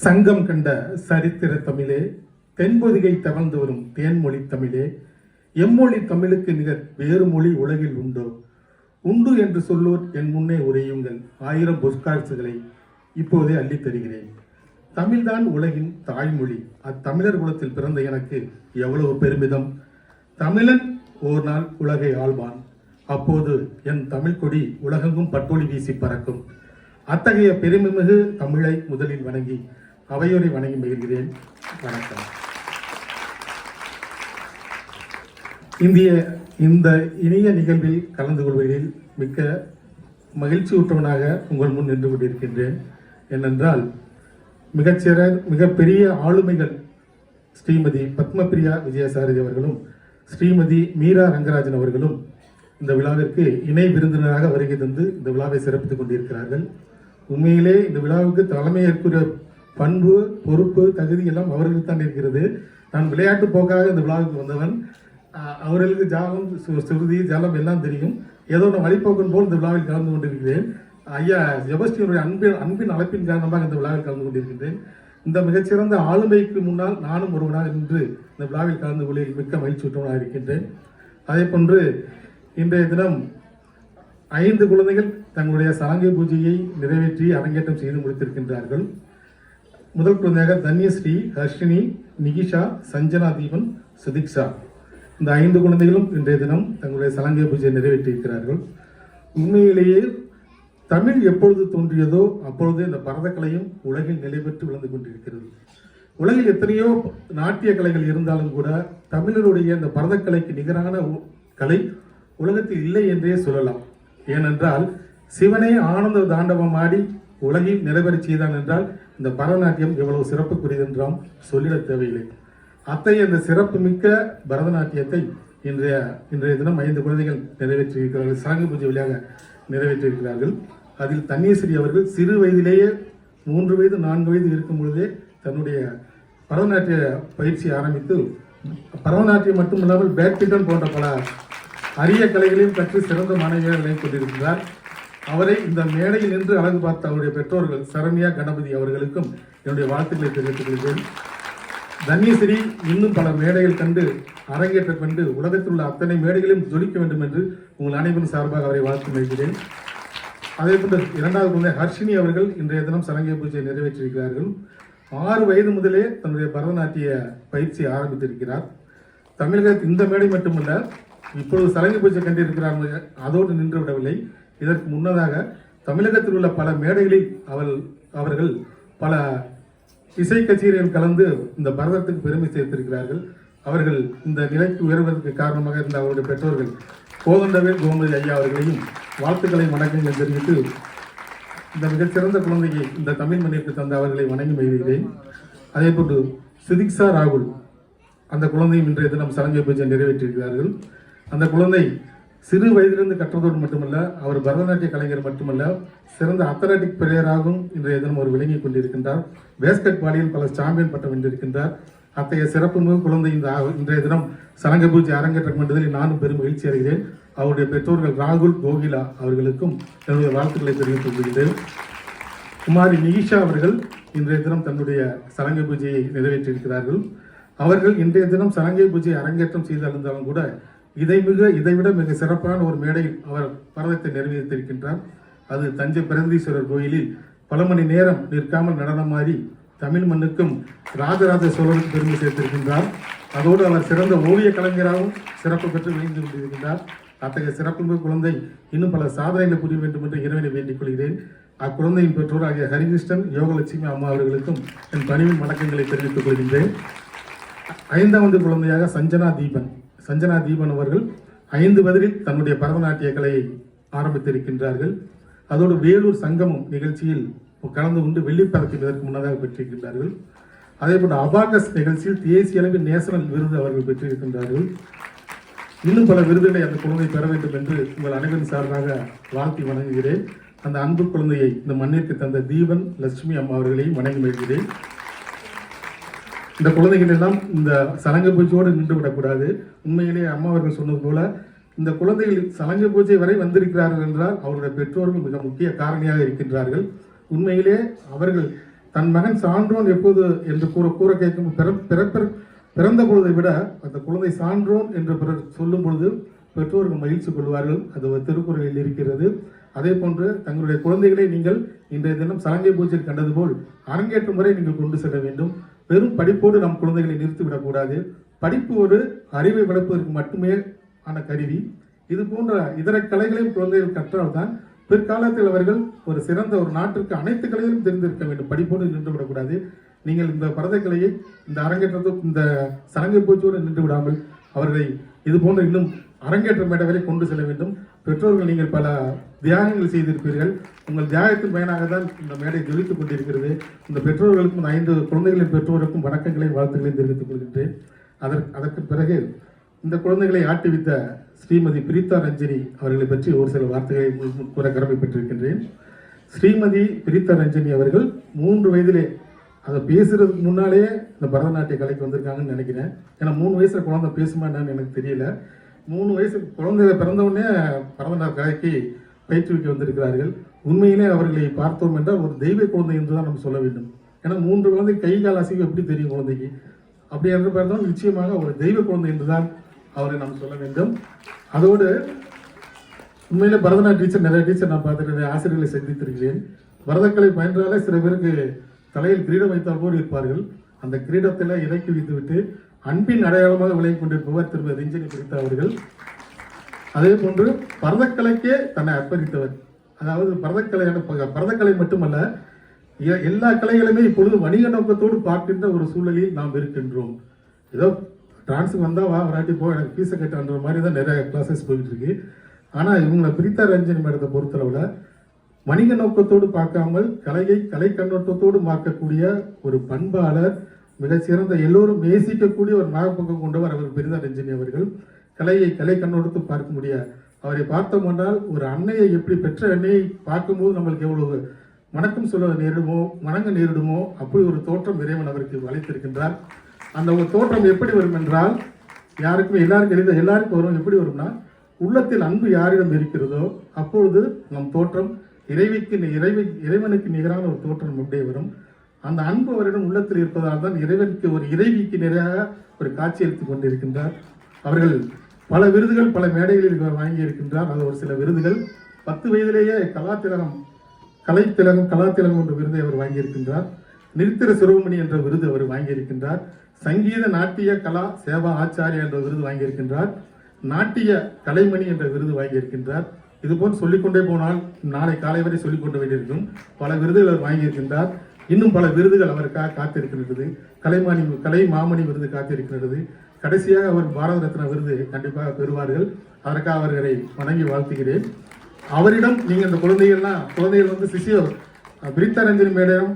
சங்கம் கண்ட சரித்திர தமிழே தென்பொதிகை தவழ்ந்து வரும் தேன்மொழி தமிழே எம்மொழி தமிழுக்கு நிகர் வேறு மொழி உலகில் உண்டோ? உண்டு என்று சொல்லோர் என் முன்னே உரையுங்கள் ஆயிரம் பொற்காட்சிகளை இப்போதே அள்ளித் தருகிறேன். தமிழ்தான் உலகின் தாய்மொழி அத்தமிழர் குலத்தில் பிறந்த எனக்கு எவ்வளவு பெருமிதம். தமிழன் ஓர் நாள் உலகை ஆள்வான் அப்போது என் தமிழ் கொடி உலகெங்கும் பட்டொளி வீசி பறக்கும். அத்தகைய பெருமைமிகு தமிழை முதலில் வணங்கி அவையோரை வணங்கி மகிழ்கிறேன். வணக்கம். இந்திய இந்த இனிய நிகழ்வில் கலந்து கொள்வதில் மிக்க மகிழ்ச்சி உங்கள் முன் நின்று கொண்டிருக்கின்றேன். ஏனென்றால் மிகச்சிற மிகப்பெரிய ஆளுமைகள் ஸ்ரீமதி பத்மபிரியா விஜயசாரதி அவர்களும் ஸ்ரீமதி மீரா ரங்கராஜன் அவர்களும் இந்த விழாவிற்கு இணை விருந்தினராக வருகை தந்து இந்த விழாவை சிறப்பித்துக் கொண்டிருக்கிறார்கள். உண்மையிலே இந்த விழாவுக்கு தலைமை பண்பு பொறுப்பு தகுதி எல்லாம் அவர்களுக்கு தான் இருக்கிறது. நான் விளையாட்டு போக்காக இந்த விழாவுக்கு வந்தவன். அவர்களுக்கு ஜாலம் சுருதி ஜலம் எல்லாம் தெரியும். ஏதோ நான் வழிபோக்கன் போல் இந்த விழாவில் கலந்து கொண்டிருக்கிறேன். ஐயா ஜெபஸ்டியனுடைய அன்பின் அன்பின் அழைப்பின் காரணமாக இந்த விழாவில் கலந்து கொண்டிருக்கின்றேன் இந்த மிகச்சிறந்த ஆளுமைக்கு முன்னால் நானும் ஒருவனாக நின்று இந்த விழாவில் கலந்து கொள்ள மிக்க மகிழ்ச்சியுற்றவனாக இருக்கின்றேன். அதே போன்று இன்றைய தினம் ஐந்து குழந்தைகள் தங்களுடைய சலங்கை பூஜையை நிறைவேற்றி அரங்கேற்றம் செய்து முடித்திருக்கின்றார்கள். முதல் குழந்தையாக தன்யஸ்ரீ ஹர்ஷினி நிகிஷா சஞ்சனா தீபன் சுதிக்ஷா. இந்த ஐந்து குழந்தைகளும் இன்றைய தினம் தங்களுடைய சலங்கை பூஜையை நிறைவேற்றியிருக்கிறார்கள். உண்மையிலேயே தமிழ் எப்பொழுது தோன்றியதோ அப்பொழுது இந்த பரதக்கலையும் உலகில் நிலை பெற்று விளந்து கொண்டிருக்கிறது. உலகில் எத்தனையோ நாட்டிய கலைகள் இருந்தாலும் கூட தமிழருடைய இந்த பரதக்கலைக்கு நிகரான உ- கலை உலகத்தில் இல்லை என்றே சொல்லலாம். ஏனென்றால் சிவனே ஆனந்த தாண்டவம் ஆடி உலகில் நிறைவேறச் செய்தான் என்றால் இந்த பரதநாட்டியம் எவ்வளவு சிறப்புக்குரியது என்றாம் சொல்லிட தேவையில்லை. அத்தகைய இந்த சிறப்பு மிக்க பரதநாட்டியத்தை இன்றைய இன்றைய தினம் ஐந்து குழந்தைகள் நிறைவேற்றியிருக்கிறார்கள் சாங்கி பூஜை வழியாக நிறைவேற்றியிருக்கிறார்கள். அதில் தன்னீஸ்வரி அவர்கள் சிறு வயதிலேயே மூன்று வயது நான்கு வயது இருக்கும் பொழுதே தன்னுடைய பரதநாட்டிய பயிற்சியை ஆரம்பித்து பரதநாட்டியம் மட்டுமில்லாமல் பேட்மிண்டன் போன்ற பல அரிய கலைகளையும் கற்று சிறந்த மாணவியாக கொண்டிருக்கிறார். அவரை இந்த மேடையில் நின்று அழகு பார்த்த அவருடைய பெற்றோர்கள் சரண்யா கணபதி அவர்களுக்கும் என்னுடைய வாழ்த்துக்களை தெரிவித்துக் கொள்கிறேன். தன்யஸ்ரீ இன்னும் பல மேடைகள் கண்டு அரங்கேற்றம் கண்டு உலகத்தில் உள்ள அத்தனை மேடைகளையும் ஜொலிக்க வேண்டும் என்று உங்கள் அனைவரும் சார்பாக அவரை வாழ்த்து மகிழ்கிறேன். அதே போன்ற இரண்டாவது குழந்தை ஹர்ஷினி அவர்கள் இன்றைய தினம் சலங்கை பூஜையை நிறைவேற்றியிருக்கிறார்கள். ஆறு வயது முதலே தன்னுடைய பரதநாட்டிய பயிற்சி ஆரம்பித்திருக்கிறார். தமிழகத்தில் இந்த மேடை மட்டுமல்ல இப்பொழுது சலங்கை பூஜை கண்டிருக்கிறார் அதோடு நின்று விடவில்லை. இதற்கு முன்னதாக தமிழகத்தில் உள்ள பல மேடைகளில் அவள் அவர்கள் பல இசை கச்சேரியில் கலந்து இந்த பரதத்துக்கு பெருமை சேர்த்திருக்கிறார்கள். அவர்கள் இந்த நிலைக்கு உயர்வதற்கு காரணமாக இருந்த அவருடைய பெற்றோர்கள் கோதண்டவேல் கோமதி ஐயா அவர்களையும் வாழ்த்துக்களை வணக்கங்கள் தெரிவித்து இந்த மிகச்சிறந்த குழந்தையை இந்த தமிழ் மண்ணிற்கு தந்த அவர்களை வணங்கி மகிழ்கிறேன். அதே போன்று சுதிக்ஷா ராகுல் அந்த குழந்தையும் இன்றைய தினம் சலங்கை பூஜை நிறைவேற்றியிருக்கிறார்கள். அந்த குழந்தை சிறு வயதிலிருந்து கற்றதோடு மட்டுமல்ல அவர் பரதநாட்டிய கலைஞர் மட்டுமல்ல சிறந்த அத்லட்டிக் பிளேயராகவும் இன்றைய தினம் அவர் விளங்கி கொண்டிருக்கின்றார். பேஸ்கெட் பாலியில் பல சாம்பியன் பட்டம் வென்றிருக்கின்றார். அத்தகைய சிறப்புமிகு குழந்தை இந்த இன்றைய தினம் சரங்க பூஜை அரங்கேற்றம் கொண்டதில் நானும் பெரும் மகிழ்ச்சி அடைகிறேன். அவருடைய பெற்றோர்கள் ராகுல் கோகிலா அவர்களுக்கும் என்னுடைய வாழ்த்துக்களை தெரிவித்துக் கொள்கிறேன். குமாரி நிகிஷா அவர்கள் இன்றைய தினம் தன்னுடைய சலங்கை பூஜையை நிறைவேற்றியிருக்கிறார்கள். அவர்கள் இன்றைய தினம் சலங்கை பூஜை அரங்கேற்றம் செய்திருந்தாலும் கூட இதை மிக இதைவிட மிக சிறப்பான ஒரு மேடையில் அவர் பரதத்தை நிறைவேற்றிருக்கின்றார் அது தஞ்சை பிரகதீஸ்வரர் கோயிலில் பல மணி நேரம் நிற்காமல் நடனமாறி தமிழ் மண்ணுக்கும் ராஜராஜ சோழனுக்கு பெருமை சேர்த்திருக்கின்றார். அதோடு அவர் சிறந்த ஓவிய கலைஞராகவும் சிறப்பு பெற்று விளைந்து கொண்டிருக்கின்றார். அத்தகைய சிறப்புமிகு குழந்தை இன்னும் பல சாதனைகளை புரிய வேண்டும் என்று இறைவனை வேண்டிக் கொள்கிறேன். அக்குழந்தையின் பெற்றோர் ஆகிய ஹரிகிருஷ்ணன் யோகலட்சுமி அம்மா அவர்களுக்கும் என் பணிவின் வணக்கங்களை தெரிவித்துக் கொள்கின்றேன். ஐந்தாவது குழந்தையாக சஞ்சனா தீபன். சஞ்சனா தீபன் அவர்கள் ஐந்து வயதில் தன்னுடைய பரதநாட்டிய கலையை ஆரம்பித்திருக்கின்றார்கள். அதோடு வேலூர் சங்கமம் நிகழ்ச்சியில் கலந்து கொண்டு வெள்ளிப்பதக்கம் இதற்கு முன்னதாக பெற்றிருக்கின்றார்கள். அதே போன்று அபாகஸ் நிகழ்ச்சியில் தேசிய அளவில் நேஷனல் விருது அவர்கள் பெற்றிருக்கின்றார்கள். இன்னும் பல விருதுகளை அந்த குழந்தை பெற வேண்டும் என்று உங்கள் அனைவரின் சார்பாக வாழ்த்தி வணங்குகிறேன். அந்த அன்பு குழந்தையை இந்த மண்ணிற்கு தந்த தீபன் லட்சுமி அம்மா அவர்களையும் வணங்கி வருகிறேன் இந்த குழந்தைகள் எல்லாம் இந்த சலங்க பூஜையோடு நின்று விடக்கூடாது. உண்மையிலே அம்மா அவர்கள் சொன்னது போல இந்த குழந்தைகள் சலங்க பூஜை வரை வந்திருக்கிறார்கள் என்றால் அவருடைய பெற்றோர்கள் மிக முக்கிய காரணியாக இருக்கின்றார்கள். உண்மையிலே அவர்கள் தன் மகன் சான்றோன் எப்போது என்று கூற கூற கேட்கும் பிற- பிறந்த பொழுதை விட அந்த குழந்தை சான்றோன் என்று பிறர் சொல்லும் பொழுது பெற்றோர்கள் மகிழ்ச்சி கொள்வார்கள். அது ஒரு திருக்குறளில் இருக்கிறது. அதே போன்று தங்களுடைய குழந்தைகளை நீங்கள் இன்றைய தினம் சலங்கை பூஜையில் கண்டது போல் அரங்கேற்றம் வரை நீங்கள் கொண்டு செல்ல வேண்டும். வெறும் படிப்போடு நம் குழந்தைகளை நிறுத்திவிடக்கூடாது. படிப்பு ஒரு அறிவை வளர்ப்பதற்கு மட்டுமே ஆன கருவி. இது போன்ற இதர கலைகளையும் குழந்தைகள் கற்றால்தான் பிற்காலத்தில் அவர்கள் ஒரு சிறந்த ஒரு நாட்டிற்கு அனைத்து கலைகளும் தெரிந்திருக்க வேண்டும். படிப்போடு நின்று விடக்கூடாது நீங்கள் இந்த பரதக்கலையை இந்த அரங்கேற்றத்தோ இந்த சரங்கை பூச்சியோடு நின்று விடாமல் அவர்களை இது போன்ற இன்னும் அரங்கேற்ற மேடை வரை கொண்டு செல்ல வேண்டும். பெற்றோர்கள் நீங்கள் பல தியாகங்கள் செய்திருப்பீர்கள். உங்கள் தியாகத்தின் பயனாக தான் இந்த மேடை ஜொலித்துக் கொண்டிருக்கிறது. இந்த பெற்றோர்களுக்கும் ஐந்து குழந்தைகளின் பெற்றோருக்கும் வணக்கங்களையும் வாழ்த்துக்களையும் தெரிவித்துக் கொள்கின்றேன். அதற்கு அதற்கு பிறகு இந்த குழந்தைகளை ஆட்டுவித்த ஸ்ரீமதி பிரீதா ரஞ்சனி அவர்களை பற்றி ஒரு சில வார்த்தைகளை உங்கள் கூற கடமைப்பட்டிருக்கின்றேன். ஸ்ரீமதி பிரீதா ரஞ்சனி அவர்கள் மூன்று வயதிலே அதை பேசுறதுக்கு முன்னாலேயே இந்த பரதநாட்டிய கலைக்கு வந்திருக்காங்கன்னு நினைக்கிறேன். ஏன்னா மூணு வயசுல குழந்தை பேசுமா என்னன்னு எனக்கு தெரியல. மூணு வயசு குழந்தை பிறந்தவுடனே பரதநாட்டிய கலைக்கு பயிற்றுவிக்க வந்திருக்கிறார்கள். உண்மையிலே அவர்களை பார்த்தோம் என்றால் ஒரு தெய்வ குழந்தை என்று தான் நம்ம சொல்ல வேண்டும். ஏன்னா மூன்று குழந்தை கை கால் அசைவு எப்படி தெரியும் குழந்தைக்கு? அப்படி என்று பார்த்தோம் நிச்சயமாக ஒரு தெய்வ குழந்தை என்றுதான் அவரை நாம் சொல்ல வேண்டும். அதோடு உண்மையில் பரதநாட்டிய டீச்சர் நிறைய டீச்சர் நான் பார்த்துருக்கேன் ஆசிரியர்களை சந்தித்திருக்கிறேன். பரதக்கலை பயின்றாலே சில பேருக்கு தலையில் கிரீடம் வைத்தால் போல் இருப்பார்கள். அந்த கிரீடத்தில் இறக்கி வைத்துவிட்டு அன்பின் அடையாளமாக விளங்கி கொண்டிருப்பவர் திருமதி ரஞ்சனி பிடித்த அவர்கள். அதே போன்று பரதக்கலைக்கே தன்னை அர்ப்பணித்தவர். அதாவது பரதக்கலையான ப- பரதக்கலை மட்டுமல்ல எ- எல்லா கலைகளுமே இப்பொழுது வணிக நோக்கத்தோடு பார்க்கின்ற ஒரு சூழலில் நாம் இருக்கின்றோம். ஏதோ டான்ஸுக்கு வந்தா வா வராட்டி போ எனக்கு பீஸை கட்டுன்ற மாதிரி தான் நிறைய கிளாஸஸ் போயிட்டு இருக்கு. ஆனால் இவங்களை பிரித்தா ரஞ்சனி மேடத்தை பொறுத்தளவில் வணிக நோக்கத்தோடு பார்க்காமல் கலையை கலை கண்ணோட்டத்தோடு பார்க்கக்கூடிய ஒரு பண்பாளர் மிகச்சிறந்த எல்லோரும் நேசிக்கக்கூடிய ஒரு நாகப்பக்கம் கொண்டவர் அவர் பிரிந்த ரஞ்சனி அவர்கள். கலையை கலை கண்ணோட்டத்தை பார்க்க முடியாது. அவரை பார்த்தோம் என்றால் ஒரு அன்னையை எப்படி பெற்ற அன்னையை பார்க்கும்போது நம்மளுக்கு எவ்வளவு வணக்கம் சொல்ல நேரிடுமோ வணங்க நேரிடுமோ அப்படி ஒரு தோற்றம் இறைவன் அவருக்கு வளைத்திருக்கின்றார் அந்த ஒரு தோற்றம் எப்படி வரும் என்றால் யாருக்குமே எல்லாருக்கும் எளித எல்லாருக்கும் வரும் எப்படி வரும்னா உள்ளத்தில் அன்பு யாரிடம் இருக்கிறதோ அப்பொழுது நம் தோற்றம் இறைவிக்கு இறைவி இறைவனுக்கு நிகரான ஒரு தோற்றம் அப்படியே வரும். அந்த அன்பு அவரிடம் உள்ளத்தில் இருப்பதால் தான் இறைவனுக்கு ஒரு இறைவிக்கு நிறையாக ஒரு காட்சி அளித்துக் கொண்டிருக்கின்றார். அவர்கள் பல விருதுகள் பல மேடைகளில் வாங்கியிருக்கின்றார். வாங்கி இருக்கின்றார் அது ஒரு சில விருதுகள் பத்து வயதிலேயே கலாத்திலகம் கலைத்திலகம் கலாத்திலகம் என்ற விருதை அவர் வாங்கியிருக்கின்றார். நிருத்திர சிறுவமணி என்ற விருது அவர் வாங்கியிருக்கின்றார். சங்கீத நாட்டிய கலா சேவா ஆச்சாரியா என்ற விருது வாங்கியிருக்கின்றார். நாட்டிய கலைமணி என்ற விருது வாங்கியிருக்கின்றார். இதுபோல் சொல்லிக்கொண்டே போனால் நாளை காலை வரை சொல்லிக்கொண்டு வேண்டியிருக்கும். பல விருதுகள் அவர் வாங்கியிருக்கின்றார். இன்னும் பல விருதுகள் அவருக்காக காத்திருக்கின்றது. கலைமாணி கலை மாமணி விருது காத்திருக்கிறது கடைசியாக அவர் பாரத ரத்ன விருது கண்டிப்பாக பெறுவார்கள். அதற்காக அவர்களை வணங்கி வாழ்த்துகிறேன். அவரிடம் நீங்கள் இந்த குழந்தைகள்லாம் குழந்தைகள் வந்து சிசியர் பிரித்தா ரஞ்சனி மேடம்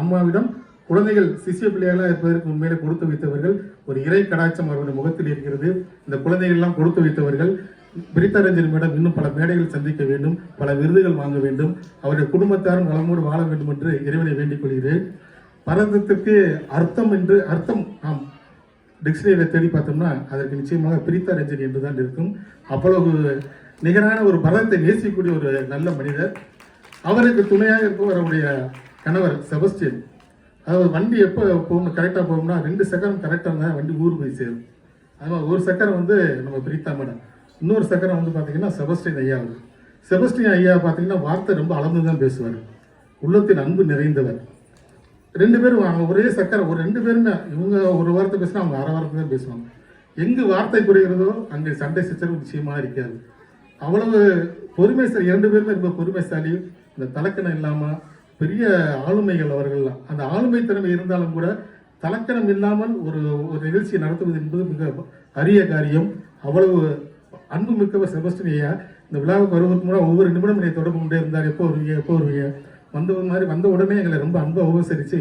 அம்மாவிடம் குழந்தைகள் சிசிய பிள்ளைகளாக இருப்பதற்கு உண்மையிலே கொடுத்து வைத்தவர்கள். ஒரு இறை கடாட்சம் அவருடைய முகத்தில் இருக்கிறது. இந்த குழந்தைகள் எல்லாம் கொடுத்து வைத்தவர்கள். பிரித்தா ரஞ்சன் மேடம் இன்னும் பல மேடைகள் சந்திக்க வேண்டும் பல விருதுகள் வாங்க வேண்டும். அவருடைய குடும்பத்தாரும் நலமோடு வாழ வேண்டும் என்று இறைவனை வேண்டிக் கொள்கிறேன். பரதத்திற்கு அர்த்தம் என்று அர்த்தம் ஆம் டிக்ஷனரியில் தேடி பார்த்தோம்னா அதற்கு நிச்சயமாக பிரித்தா ரஞ்சன் என்று தான் இருக்கும். அவ்வளவு நிகரான ஒரு பரதத்தை நேசிக்கக்கூடிய ஒரு நல்ல மனிதர். அவருக்கு துணையாக இருக்கும் அவருடைய கணவர் செபஸ்டியன். அதாவது வண்டி எப்போ போகணும் கரெக்டாக போகணும்னா ரெண்டு சக்கரம் கரெக்டாக இருந்தால் வண்டி ஊர் போய் சேரும். அதனால் ஒரு சக்கரம் வந்து நம்ம பிரீத்தா மேடம். இன்னொரு சக்கரம் வந்து பார்த்தீங்கன்னா செபஸ்டியன் ஐயா அவர். செபஸ்டியன் ஐயா பார்த்தீங்கன்னா வார்த்தை ரொம்ப அளந்து தான் பேசுவார். உள்ளத்தின் அன்பு நிறைந்தவர். ரெண்டு பேரும் அவங்க ஒரே சக்கரை ஒரு ரெண்டு பேருமே இவங்க ஒரு வார்த்தை பேசினா அவங்க அரை வார்த்தை தான் பேசுவாங்க. எங்கு வார்த்தை குறைகிறதோ அங்கே சண்டை சிச்சரவு நிச்சயமாக இருக்காது. அவ்வளவு பொறுமைசாலி இரண்டு பேருமே ரொம்ப பொறுமைசாலி இந்த தலக்கணம் இல்லாமல் பெரிய ஆளுமைகள் அவர்கள்லாம். அந்த ஆளுமை திறமை இருந்தாலும் கூட தலக்கணம் இல்லாமல் ஒரு ஒரு நிகழ்ச்சியை நடத்துவது என்பது மிக அரிய காரியம். அவ்வளவு அன்பு மிக்கவர் செபஸ்டின் ஐயா இந்த விழாவுக்கு வருவதற்கு முன்னாடி ஒவ்வொரு நிமிடம் என்னை தொடர்பு கொண்டே இருந்தார். எப்போ வருவீங்க எப்போ வருவீங்க? வந்த மாதிரி வந்த உடனே எங்களை ரொம்ப அன்பாக உபசரித்து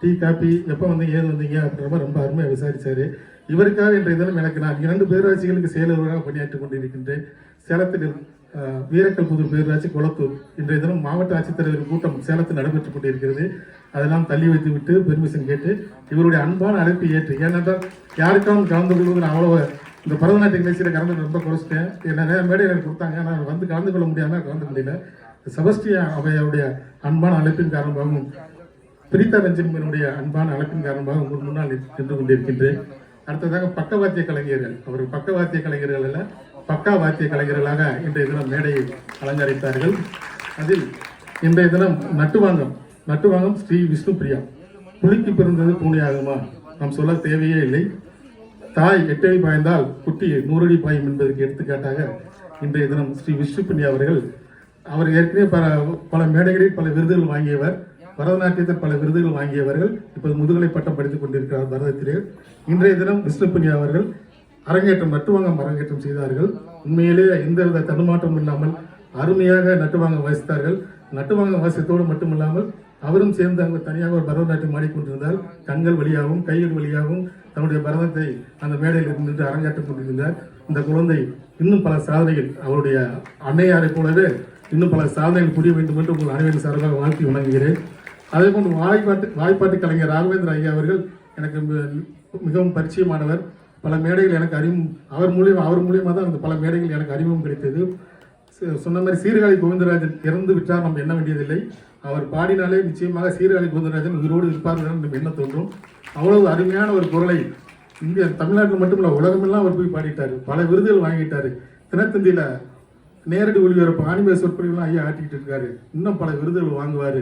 டீ காப்பி எப்போ வந்தீங்க ஏது வந்தீங்க அப்படின்ற மாதிரி ரொம்ப அருமையாக விசாரித்தார் இவருக்காக இன்றைய தினம் எனக்கு நான் இரண்டு பேராட்சிகளுக்கு செயலர்களாக பணியாற்றி கொண்டிருக்கின்றேன். சேலத்தில் வீரக்கல் புதூர் பேரூராட்சி குளத்தூர். இன்றைய தினம் மாவட்ட ஆட்சித்தலைவர் கூட்டம் சேலத்தில் நடைபெற்றுக் கொண்டிருக்கிறது. அதெல்லாம் தள்ளி வைத்து விட்டு பெர்மிஷன் கேட்டு இவருடைய அன்பான அழைப்பை ஏற்று ஏனென்றால் யாருக்காவது கலந்து கொள்வது நான் அவ்வளவு இந்த பரதநாட்டிய நிகழ்ச்சியில் கலந்து ரொம்ப குறைச்சிட்டேன். நிறைய மேடை எனக்கு கொடுத்தாங்க ஆனால் வந்து கலந்து கொள்ள முடியாமல் கலந்து முடியல செபஸ்டியா அவையுடைய அன்பான அழைப்பின் காரணமாகவும் பிரீதா ரஞ்சன்மனுடைய அன்பான அழைப்பின் காரணமாக உங்கள் முன்னால் நின்று கொண்டிருக்கின்றேன். அடுத்ததாக பக்கவாத்திய கலைஞர்கள். அவர் பக்கவாத்திய கலைஞர்கள் அல்ல பக்கா வாத்திய கலைஞர்களாக இன்றைய தினம் மேடையை அலங்கரித்தார்கள். அதில் இன்றைய தினம் நட்டுவாங்கம் நட்டுவாங்கம் ஸ்ரீ விஷ்ணு பிரியா புலிக்கு பிறந்தது பூனையாகுமா? நாம் சொல்ல தேவையே இல்லை. தாய் எட்டடி பாய்ந்தால் குட்டி நூறடி பாயும் என்பதற்கு எடுத்துக்காட்டாக இன்றைய தினம் ஸ்ரீ விஷ்ணுபிரியா அவர்கள் அவர் ஏற்கனவே பல பல மேடைகளில் பல விருதுகள் வாங்கியவர் பரதநாட்டியத்தில் பல விருதுகள் வாங்கியவர்கள் இப்போது முதுகலை பட்டம் படித்துக் கொண்டிருக்கிறார் பரதத்திலே. இன்றைய தினம் விஷ்ணுபிரியா அவர்கள் அரங்கேற்றம் நட்டுவாங்கம் அரங்கேற்றம் செய்தார்கள். உண்மையிலேயே எந்தவித தடுமாற்றம் இல்லாமல் அருமையாக நட்டுவாங்கம் வாசித்தார்கள். நட்டுவாங்கம் வாசித்தோடு மட்டுமில்லாமல் அவரும் சேர்ந்து அங்கு தனியாக ஒரு பரதநாட்டியம் ஆடிக்கொண்டிருந்தால் கண்கள் வழியாகவும் கைகள் வழியாகவும் தன்னுடைய பரதத்தை அந்த மேடையில் நின்று அரங்கேற்றம் கொண்டிருந்தார் இந்த குழந்தை இன்னும் பல சாதனைகள் அவருடைய அன்னையாரை போலவே இன்னும் பல சாதனைகள் புரிய வேண்டும் என்று உங்கள் அனைவரின் சார்பாக வாழ்த்தி வணங்குகிறேன். அதே போன்று வாய்ப்பாட்டு வாய்ப்பாட்டு கலைஞர் ராகவேந்திர ஐயா அவர்கள் எனக்கு மிகவும் பரிச்சயமானவர். பல மேடைகள் எனக்கு அறிமுகம் அவர் மூலியம் அவர் மூலியமாக தான் அந்த பல மேடைகள் எனக்கு அறிமுகம் கிடைத்தது. சொன்ன மாதிரி சீர்காழி கோவிந்தராஜன் இறந்து விட்டால் நம்ம எண்ண வேண்டியதில்லை. அவர் பாடினாலே நிச்சயமாக சீர்காழி குந்தராஜன் உயிரோடு இருப்பார் என்று என்ன தோன்றும்? அவ்வளவு அருமையான ஒரு குரலை இந்திய தமிழ்நாட்டில் மட்டுமல்ல உலகமெல்லாம் அவர் போய் பாடிட்டார். பல விருதுகள் வாங்கிட்டார். தினத்தந்தியில் நேரடி ஒளிபரப்பு ஆணிமேல் சொற்பொழிவுலாம் ஐயா ஆட்டிக்கிட்டு இருக்காரு. இன்னும் பல விருதுகள் வாங்குவார்.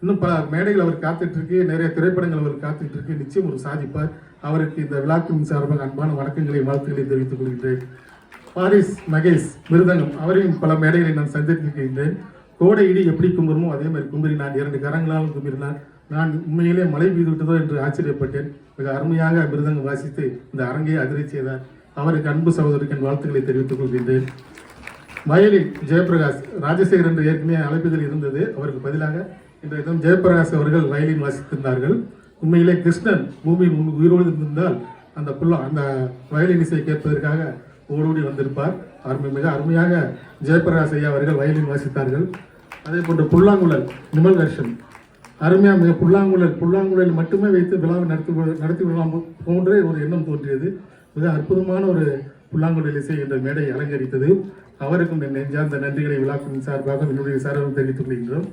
இன்னும் பல மேடைகள் அவர் காத்துட்டு இருக்கு. நிறைய திரைப்படங்கள் அவர் காத்துட்டு இருக்கு. நிச்சயம் ஒரு சாதிப்பார். அவருக்கு இந்த விழாக்கின் சார்பாக அன்பான வணக்கங்களை வாழ்த்துக்களை தெரிவித்துக் கொள்கின்றேன். பாரிஸ் மகேஷ் மிருதங்கம் அவரையும் பல மேடைகளை நான் சந்தித்திருக்கின்றேன். கோடை இடி எப்படி கும்பிடுமோ அதே மாதிரி கும்பிரி நான் இரண்டு கரங்களாலும் கும்பிரினான் நான் உண்மையிலே மழை பெய்து விட்டதோ என்று ஆச்சரியப்பட்டேன். மிக அருமையாக மிருதங்கம் வாசித்து இந்த அரங்கையை அதிரை செய்தார். அவருக்கு அன்பு சகோதரிக்கின் வாழ்த்துக்களை தெரிவித்துக் கொள்கின்றேன். வயலின் ஜெயபிரகாஷ் ராஜசேகர் என்று ஏற்கனவே அழைப்புதல் இருந்தது. அவருக்கு பதிலாக இன்றைய தினம் ஜெயபிரகாஷ் அவர்கள் வயலின் வாசித்திருந்தார்கள். உண்மையிலே கிருஷ்ணன் பூமியின் உயிரோடு இருந்திருந்தால் அந்த புல்லா அந்த வயலின் இசையை கேட்பதற்காக ஓடோடி வந்திருப்பார். அருமை மிக அருமையாக ஜெயபிரகாஷ் ஐயா அவர்கள் வயலின் வாசித்தார்கள். அதே போன்று புல்லாங்குழல் நிமல் தர்ஷன் அருமையாக மிக புல்லாங்குழல் புல்லாங்குழல் மட்டுமே வைத்து விழாவை நடத்தி நடத்தி விடலாம் போன்றே ஒரு எண்ணம் தோன்றியது. மிக அற்புதமான ஒரு புல்லாங்குழல் இசை என்ற மேடை அலங்கரித்தது. அவருக்கும் என் நெஞ்சார்ந்த நன்றிகளை விழாக்கின் சார்பாக என்னுடைய சார்பாக தெரிவித்துக் கொள்கின்றோம்.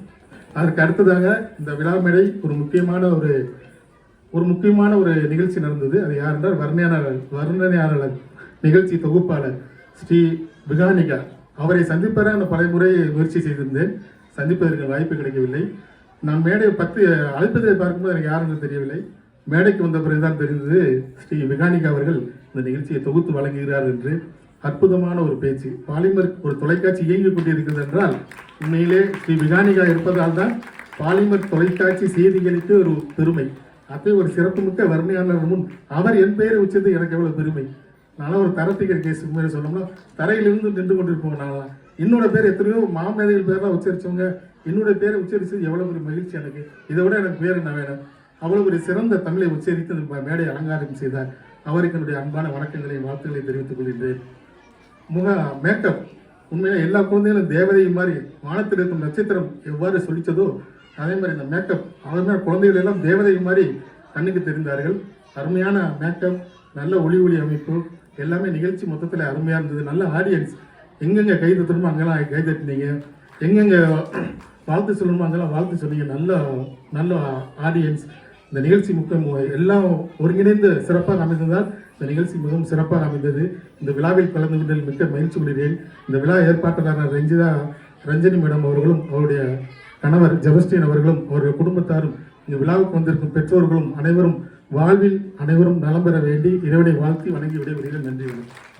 அதற்கு அடுத்ததாக இந்த விழா மேடை ஒரு முக்கியமான ஒரு ஒரு முக்கியமான ஒரு நிகழ்ச்சி நடந்தது. அது யார் என்றால் வர்ணனையாளர் வர்ணனையாளர் நிகழ்ச்சி தொகுப்பாளர் ஸ்ரீ விகானிகா. அவரை சந்திப்பதற்கு நான் பலமுறை முயற்சி செய்திருந்தேன். சந்திப்பதற்கு வாய்ப்பு கிடைக்கவில்லை. நான் மேடை பத்து அழைப்பதை பார்க்கும்போது எனக்கு யாருன்னு தெரியவில்லை. மேடைக்கு வந்த பிறகுதான் தெரிந்தது ஸ்ரீ விகானிகா அவர்கள் இந்த நிகழ்ச்சியை தொகுத்து வழங்குகிறார் என்று. அற்புதமான ஒரு பேச்சு. பாலிமர் ஒரு தொலைக்காட்சி இயங்கிக் கொண்டிருக்கிறது என்றால் உண்மையிலே ஸ்ரீ விகானிகா இருப்பதால் தான் பாலிமர் தொலைக்காட்சி செய்திகளுக்கு ஒரு பெருமை. அப்படி ஒரு சிறப்புமிக்க வர்ணையாளர் முன் அவர் என் பெயரை உச்சது எனக்கு எவ்வளவு பெருமை. நானும் ஒரு தரத்திகர் கேஸ் உண்மையில சொல்லணும்னா தரையிலிருந்து நின்று கொண்டிருப்போம் நான் என்னோட பேர் எத்தனையோ மாமேதைகள் பேர்லாம் உச்சரிச்சவங்க. என்னோட பேரை உச்சரித்தது எவ்வளோ பெரிய மகிழ்ச்சி எனக்கு. இதை விட எனக்கு பேர் என்ன வேணும்? அவ்வளோ ஒரு சிறந்த தமிழை உச்சரித்து இந்த மேடை அலங்காரம் செய்தார். அவருக்கு என்னுடைய அன்பான வணக்கங்களை வாழ்த்துக்களை தெரிவித்துக் கொள்கின்றேன். முக மேக்கப் உண்மையாக எல்லா குழந்தைகளும் தேவதையும் மாதிரி வானத்தில் இருக்கும் நட்சத்திரம் எவ்வாறு சொல்லித்ததோ அதே மாதிரி இந்த மேக்கப் அதுமாதிரி குழந்தைகள் எல்லாம் தேவதையும் மாதிரி கண்ணுக்கு தெரிந்தார்கள். அருமையான மேக்கப் நல்ல ஒளி ஒளி அமைப்பு. எல்லாமே நிகழ்ச்சி மொத்தத்தில் அருமையாக இருந்தது. நல்ல ஆடியன்ஸ் எங்கெங்க கை தட்டணுமோ அங்கெல்லாம் கை தட்டினீங்க எங்கெங்க வாழ்த்து சொல்லணுமோ அங்கெல்லாம் வாழ்த்து சொன்னீங்க. நல்ல நல்ல ஆடியன்ஸ் இந்த நிகழ்ச்சி முக்கியம் எல்லாம் ஒருங்கிணைந்து சிறப்பாக அமைந்ததால் இந்த நிகழ்ச்சி மிகவும் சிறப்பாக அமைந்தது. இந்த விழாவில் கலந்து கொண்டதில் மிக்க மகிழ்ச்சி கொள்கிறேன். இந்த விழா ஏற்பாட்டாளர் ரஞ்சிதா ரஞ்சனி மேடம் அவர்களும் அவருடைய கணவர் ஜெபஸ்டின் அவர்களும் அவருடைய குடும்பத்தாரும் இந்த விழாவுக்கு வந்திருக்கும் பெற்றோர்களும் அனைவரும் வாழ்வில் அனைவரும் நலம் பெற வேண்டி இறைவனை வாழ்த்தி வணங்கி விடைபெறுகிறேன். நன்றி. வணக்கம்